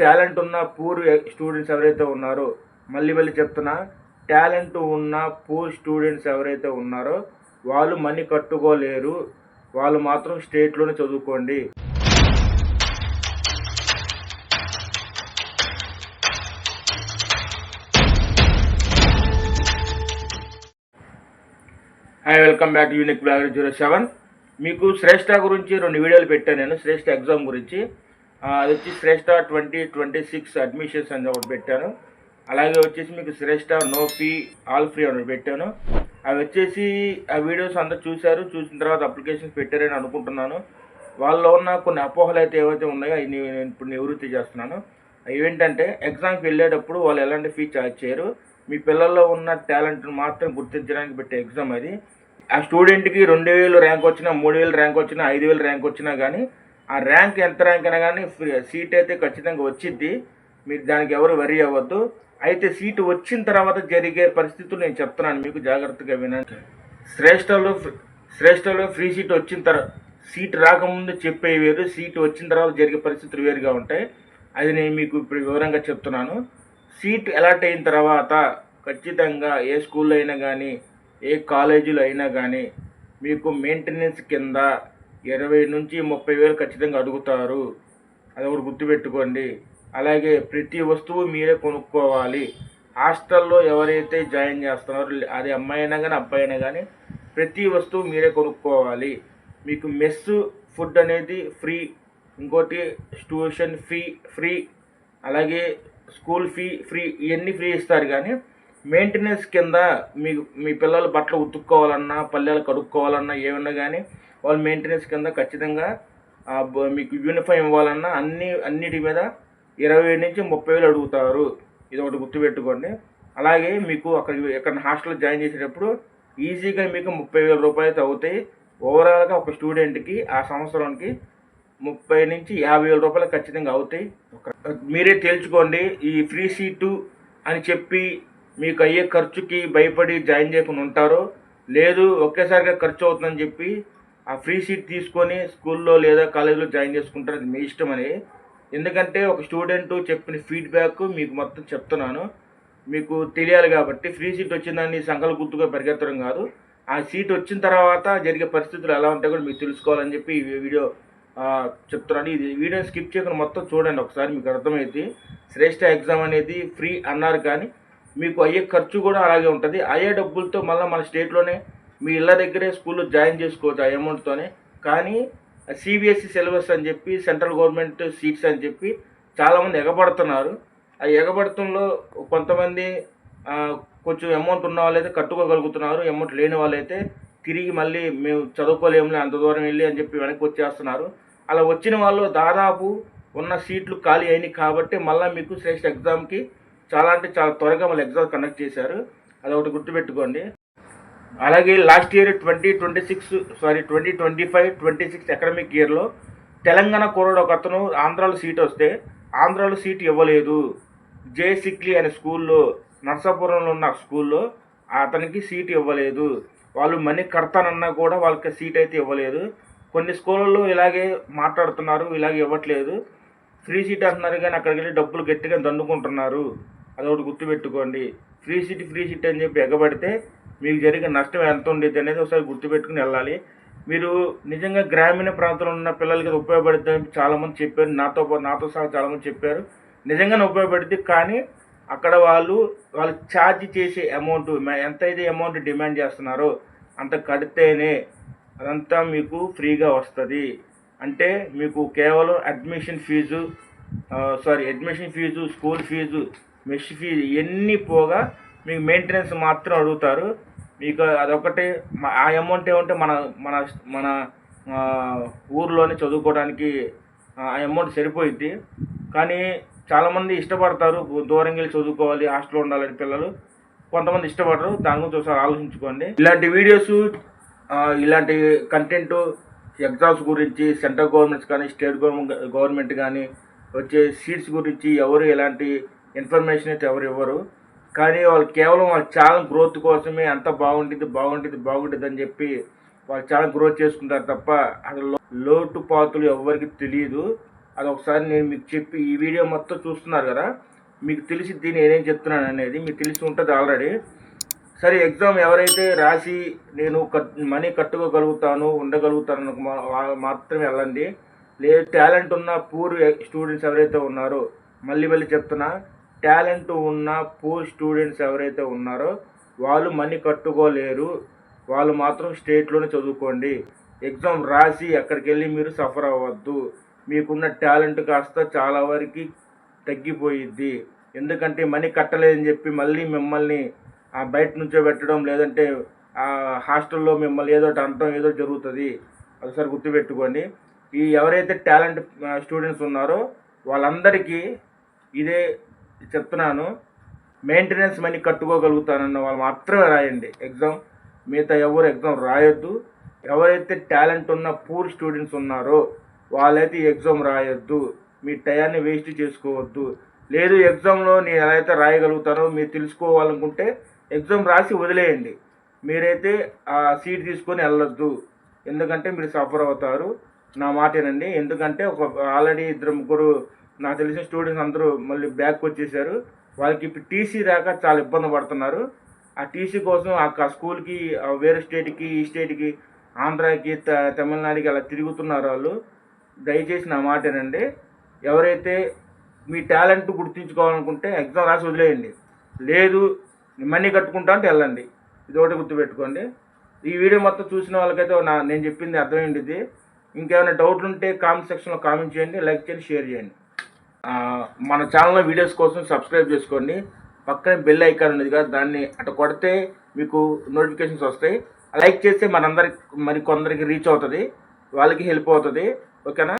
Talent ఉన్న poor students ఎవరైతే ఉన్నారో మళ్ళీ మళ్ళీ చెప్తున్నా టాలెంట్ ఉన్న పూర్ స్టూడెంట్స్ ఎవరైతే ఉన్నారో వాళ్ళు మనీ కట్టుకోలేరు. వాళ్ళు మాత్రం స్టేట్లోనే చదువుకోండి. Hi welcome back unique blog zero seven మీకు శ్రేష్ఠ గురించి రెండు వీడియోలు పెట్టాను నేను. శ్రేష్ఠ ఎగ్జామ్ గురించి. అది వచ్చి Shreshta twenty twenty six admissions అని ఒకటి పెట్టాను. అలాగే వచ్చేసి మీకు Shreshta no fee all free అని పెట్టాను. అవి వచ్చేసి ఆ వీడియోస్ అంతా చూశారు. చూసిన తర్వాత అప్లికేషన్స్ పెట్టారని అనుకుంటున్నాను. వాళ్ళలో ఉన్న కొన్ని అపోహలు అయితే ఏవైతే ఉన్నాయో అవి నేను ఇప్పుడు నివృత్తి చేస్తున్నాను. అవి ఏంటంటే ఎగ్జామ్కి వెళ్ళేటప్పుడు వాళ్ళు ఎలాంటి ఫీ ఛార్జ్ చేయరు. మీ పిల్లల్లో ఉన్న టాలెంట్ను మాత్రం గుర్తించడానికి పెట్టే ఎగ్జామ్ అది. ఆ స్టూడెంట్కి రెండు వేలు ర్యాంక్ వచ్చినా మూడు వేలు ర్యాంక్ వచ్చినా ఐదు వేలు ర్యాంక్ వచ్చినా కానీ ఆ ర్యాంక్ ఎంత ర్యాంక్ అయినా కానీ సీట్ అయితే ఖచ్చితంగా వచ్చిద్ది. మీరు దానికి ఎవరు వరి అవ్వద్దు. అయితే సీటు వచ్చిన తర్వాత జరిగే పరిస్థితులు నేను చెప్తున్నాను మీకు జాగ్రత్తగా వినండి. శ్రేష్టలో శ్రేష్టలో ఫ్రీ సీట్ వచ్చిన తర్వాత సీట్ రాకముందు చెప్పే వేరు సీట్ వచ్చిన తర్వాత జరిగే పరిస్థితులు వేరుగా ఉంటాయి. అది నేను మీకు ఇప్పుడు వివరంగా చెప్తున్నాను. సీట్ అలాట్ అయిన తర్వాత ఖచ్చితంగా ఏ స్కూల్లో అయినా కానీ ఏ కాలేజీలో అయినా కానీ మీకు మెయింటెనెన్స్ కింద ఇరవై నుంచి ముప్పై వేలు ఖచ్చితంగా అడుగుతారు. అది ఒకటి గుర్తుపెట్టుకోండి. అలాగే ప్రతి వస్తువు మీరే కొనుక్కోవాలి. హాస్టల్లో ఎవరైతే జాయిన్ చేస్తున్నారో అది అమ్మాయి అయినా కానీ అబ్బాయి అయినా కానీ ప్రతి వస్తువు మీరే కొనుక్కోవాలి. మీకు మెస్ ఫుడ్ అనేది ఫ్రీ. ఇంకోటి ట్యూషన్ ఫీ ఫ్రీ. అలాగే స్కూల్ ఫీ ఫ్రీ. ఇవన్నీ ఫ్రీ ఇస్తారు కానీ మెయింటెనెన్స్ కింద మీకు మీ పిల్లలు బట్టలు ఉతుక్కోవాలన్నా పల్లెలు కడుక్కోవాలన్నా ఏమన్నా కానీ వాళ్ళు మెయింటెనెన్స్ కింద ఖచ్చితంగా మీకు యూనిఫామ్ ఇవ్వాలన్నా అన్ని అన్నిటి మీద ఇరవై నుంచి ముప్పై వేలు అడుగుతారు. ఇది ఒకటి గుర్తుపెట్టుకోండి. అలాగే మీకు అక్కడ ఎక్కడ హాస్టల్ జాయిన్ చేసేటప్పుడు ఈజీగా మీకు ముప్పై వేల రూపాయలు అవుతాయి. ఓవరాల్గా ఒక స్టూడెంట్కి ఆ సంవత్సరానికి ముప్పై నుంచి యాభై వేల రూపాయలు ఖచ్చితంగా అవుతాయి. ఒక- మీరే తేల్చుకోండి ఈ ఫ్రీ సీటు అని చెప్పి మీకు అయ్యే ఖర్చుకి భయపడి జాయిన్ చేయకుండా ఉంటారో? లేదు ఒకేసారిగా ఖర్చు అవుతుందని చెప్పి ఆ ఫ్రీ సీట్ తీసుకొని స్కూల్లో లేదా కాలేజీలో జాయిన్ చేసుకుంటారు. అది మీ ఇష్టం అని. ఎందుకంటే ఒక స్టూడెంట్ చెప్పిన ఫీడ్బ్యాక్ మీకు మొత్తం చెప్తున్నాను. మీకు తెలియాలి కాబట్టి ఫ్రీ సీట్ వచ్చిందని సంకల గుర్తుగా పరిగెత్తడం కాదు. ఆ సీట్ వచ్చిన తర్వాత జరిగే పరిస్థితులు ఎలా ఉంటాయో కూడా మీకు తెలుసుకోవాలని చెప్పి ఈ వీడియో చెప్తున్నాను. ఇది వీడియో స్కిప్ చేయకుండా మొత్తం చూడండి. ఒకసారి మీకు అర్థమైంది శ్రేష్ఠ ఎగ్జామ్ అనేది ఫ్రీ అన్నారు కానీ మీకు అయ్యే ఖర్చు కూడా అలాగే ఉంటుంది. అయ్యే డబ్బులతో మళ్ళీ మన స్టేట్లోనే మీ ఇళ్ళ దగ్గరే స్కూల్లో జాయిన్ చేసుకోవచ్చు ఆ అమౌంట్తోనే. కానీ సిబిఎస్ఈ సిలబస్ అని చెప్పి సెంట్రల్ గవర్నమెంట్ సీట్స్ అని చెప్పి చాలామంది ఎగబడుతున్నారు. ఆ ఎగబడతంలో కొంతమంది కొంచెం అమౌంట్ ఉన్న వాళ్ళైతే కట్టుకోగలుగుతున్నారు. అమౌంట్ లేని వాళ్ళైతే తిరిగి మళ్ళీ మేము చదువుకోలేములే అంత దూరం వెళ్ళి అని చెప్పి వెనక్కి వచ్చేస్తున్నారు. అలా వచ్చిన వాళ్ళు దాదాపు ఉన్న సీట్లు ఖాళీ అయినాయి కాబట్టి మళ్ళీ మీకు శ్రేష్ఠ ఎగ్జామ్కి చాలా అంటే చాలా త్వరగా మళ్ళీ ఎగ్జామ్ కండక్ట్ చేశారు. అది ఒకటి గుర్తుపెట్టుకోండి. అలాగే last year twenty twenty six sorry twenty twenty five twenty six academic ఇయర్లో తెలంగాణ కోరడు ఒక అతను ఆంధ్రాలో సీట్ వస్తే ఆంధ్రాలో సీట్ ఇవ్వలేదు. జే సిక్లీ అనే స్కూల్లో నర్సాపురంలో ఉన్న స్కూల్లో అతనికి సీట్ ఇవ్వలేదు. వాళ్ళు మనీ కడతానన్నా కూడా వాళ్ళకి సీట్ అయితే ఇవ్వలేదు. కొన్ని స్కూళ్ళల్లో ఇలాగే మాట్లాడుతున్నారు ఇలాగే ఇవ్వట్లేదు. ఫ్రీ సీట్ అంటున్నారు కానీ అక్కడికి వెళ్ళి డబ్బులు గట్టిగా దండుకుంటున్నారు. అదొకటి గుర్తుపెట్టుకోండి. ఫ్రీ సీట్ ఫ్రీ సీట్ అని చెప్పి ఎగబడితే మీకు జరిగే నష్టం ఎంత ఉండేది అనేది ఒకసారి గుర్తుపెట్టుకుని వెళ్ళాలి. మీరు నిజంగా గ్రామీణ ప్రాంతంలో ఉన్న పిల్లలకి అది చాలామంది చెప్పారు. నాతో నాతో సహా చాలామంది చెప్పారు. నిజంగానే ఉపయోగపడితే కానీ అక్కడ వాళ్ళు వాళ్ళు ఛార్జ్ చేసే అమౌంట్ ఎంత అయితే అమౌంట్ డిమాండ్ చేస్తున్నారో అంత కడితేనే అదంతా మీకు ఫ్రీగా వస్తుంది. అంటే మీకు కేవలం admission fees sorry admission fees school fees mess fees ఇవన్నీ పోగా మీకు మెయింటెనెన్స్ మాత్రం అడుగుతారు. మీకు అదొకటి ఆ అమౌంట్ ఏమంటే మన మన మన ఊర్లోనే చదువుకోవడానికి ఆ అమౌంట్ సరిపోయింది కానీ చాలామంది ఇష్టపడతారు దూరంగా వెళ్ళి చదువుకోవాలి హాస్టల్లో ఉండాలని పిల్లలు. కొంతమంది ఇష్టపడరు దాని గురించి ఒకసారి ఆలోచించుకోండి. ఇలాంటి వీడియోస్ ఇలాంటి కంటెంట్ ఎగ్జామ్స్ గురించి సెంట్రల్ గవర్నమెంట్స్ కానీ స్టేట్ గవర్నమెంట్ గవర్నమెంట్ కానీ వచ్చే సీట్స్ గురించి ఎవరు ఎలాంటి ఇన్ఫర్మేషన్ అయితే ఎవరు ఇవ్వరు. కానీ వాళ్ళు కేవలం వాళ్ళ ఛానల్ గ్రోత్ కోసమే అంత బాగుంటుంది బాగుంటుంది బాగుంటుంది అని చెప్పి వాళ్ళు ఛానల్ గ్రోత్ చేసుకుంటారు తప్ప అసలు లోటు లోటుపాతులు ఎవరికి తెలియదు. అది ఒకసారి నేను మీకు చెప్పి ఈ వీడియో మొత్తం చూస్తున్నారు కదా మీకు తెలిసిద్ది నేనేం చెప్తున్నాను అనేది మీకు తెలిసి ఉంటుంది ఆల్రెడీ. సరే ఎగ్జామ్ ఎవరైతే రాసి నేను కట్ మనీ కట్టుకోగలుగుతాను ఉండగలుగుతాను మాత్రమే వెళ్ళండి. లేదు టాలెంట్ ఉన్న పూర్ స్టూడెంట్స్ ఎవరైతే ఉన్నారో మళ్ళీ మళ్ళీ చెప్తున్నా టాలెంట్ ఉన్న పూర్ స్టూడెంట్స్ ఎవరైతే ఉన్నారో వాళ్ళు మనీ కట్టుకోలేరు. వాళ్ళు మాత్రం స్టేట్లోనే చదువుకోండి. ఎగ్జామ్ రాసి అక్కడికి వెళ్ళి మీరు సఫర్ అవ్వద్దు. మీకున్న టాలెంట్ కాస్త చాలా వరకు తగ్గిపోయిద్ది. ఎందుకంటే మనీ కట్టలేదని చెప్పి మళ్ళీ మిమ్మల్ని బయట నుంచో పెట్టడం లేదంటే ఆ హాస్టల్లో మిమ్మల్ని ఏదో ఒకటి అనటం ఏదో జరుగుతుంది. ఒకసారి గుర్తుపెట్టుకోండి. ఈ ఎవరైతే టాలెంట్ స్టూడెంట్స్ ఉన్నారో వాళ్ళందరికీ ఇదే చెప్తున్నాను. మెయింటెనెన్స్ మనీ కట్టుకోగలుగుతానన్న వాళ్ళు మాత్రమే రాయండి. ఎగ్జామ్ మిగతా ఎవరు ఎగ్జామ్ రాయొద్దు. ఎవరైతే టాలెంట్ ఉన్న పూర్ స్టూడెంట్స్ ఉన్నారో వాళ్ళైతే ఎగ్జామ్ రాయొద్దు. మీ టయాన్ని వేస్ట్ చేసుకోవద్దు. లేదు ఎగ్జామ్లో నేను ఎలా అయితే రాయగలుగుతానో మీరు తెలుసుకోవాలనుకుంటే ఎగ్జామ్ రాసి వదిలేయండి. మీరైతే ఆ సీట్ తీసుకొని వెళ్ళొద్దు. ఎందుకంటే మీరు సఫర్ అవుతారు. నా మాటేనండి. ఎందుకంటే ఒక ఆల్రెడీ ఇద్దరు ముగ్గురు నాకు తెలిసిన స్టూడెంట్స్ అందరూ మళ్ళీ బ్యాక్ వచ్చేసారు. వాళ్ళకి ఇప్పుడు టీసీ రాక చాలా ఇబ్బంది పడుతున్నారు. ఆ టీసీ కోసం ఆ స్కూల్కి వేరే స్టేట్కి ఈ స్టేట్కి ఆంధ్రాకి త- తమిళనాడుకి అలా తిరుగుతున్నారు వాళ్ళు. దయచేసి నా మాటేనండి ఎవరైతే మీ టాలెంట్ గుర్తించుకోవాలనుకుంటే ఎగ్జామ్ రాసి వదిలేయండి. లేదు మనీ కట్టుకుంటా అంటే వెళ్ళండి. ఇది ఒకటి గుర్తుపెట్టుకోండి. ఈ వీడియో మొత్తం చూసిన వాళ్ళకైతే నా నేను చెప్పింది అర్థమైంది ఇంకేమైనా డౌట్లు ఉంటే కామెంట్ సెక్షన్లో కామెంట్ చేయండి లైక్ చేయండి షేర్ చేయండి. మన ఛానల్లో వీడియోస్ కోసం సబ్స్క్రైబ్ చేసుకోండి. పక్కనే బెల్ ఐకాన్ ఉంది కదా దాన్ని అటు కొడితే మీకు నోటిఫికేషన్స్ వస్తాయి. లైక్ చేస్తే మనందరికి మరి కొందరికి రీచ్ అవుతుంది. వాళ్ళకి హెల్ప్ అవుతుంది. ఓకేనా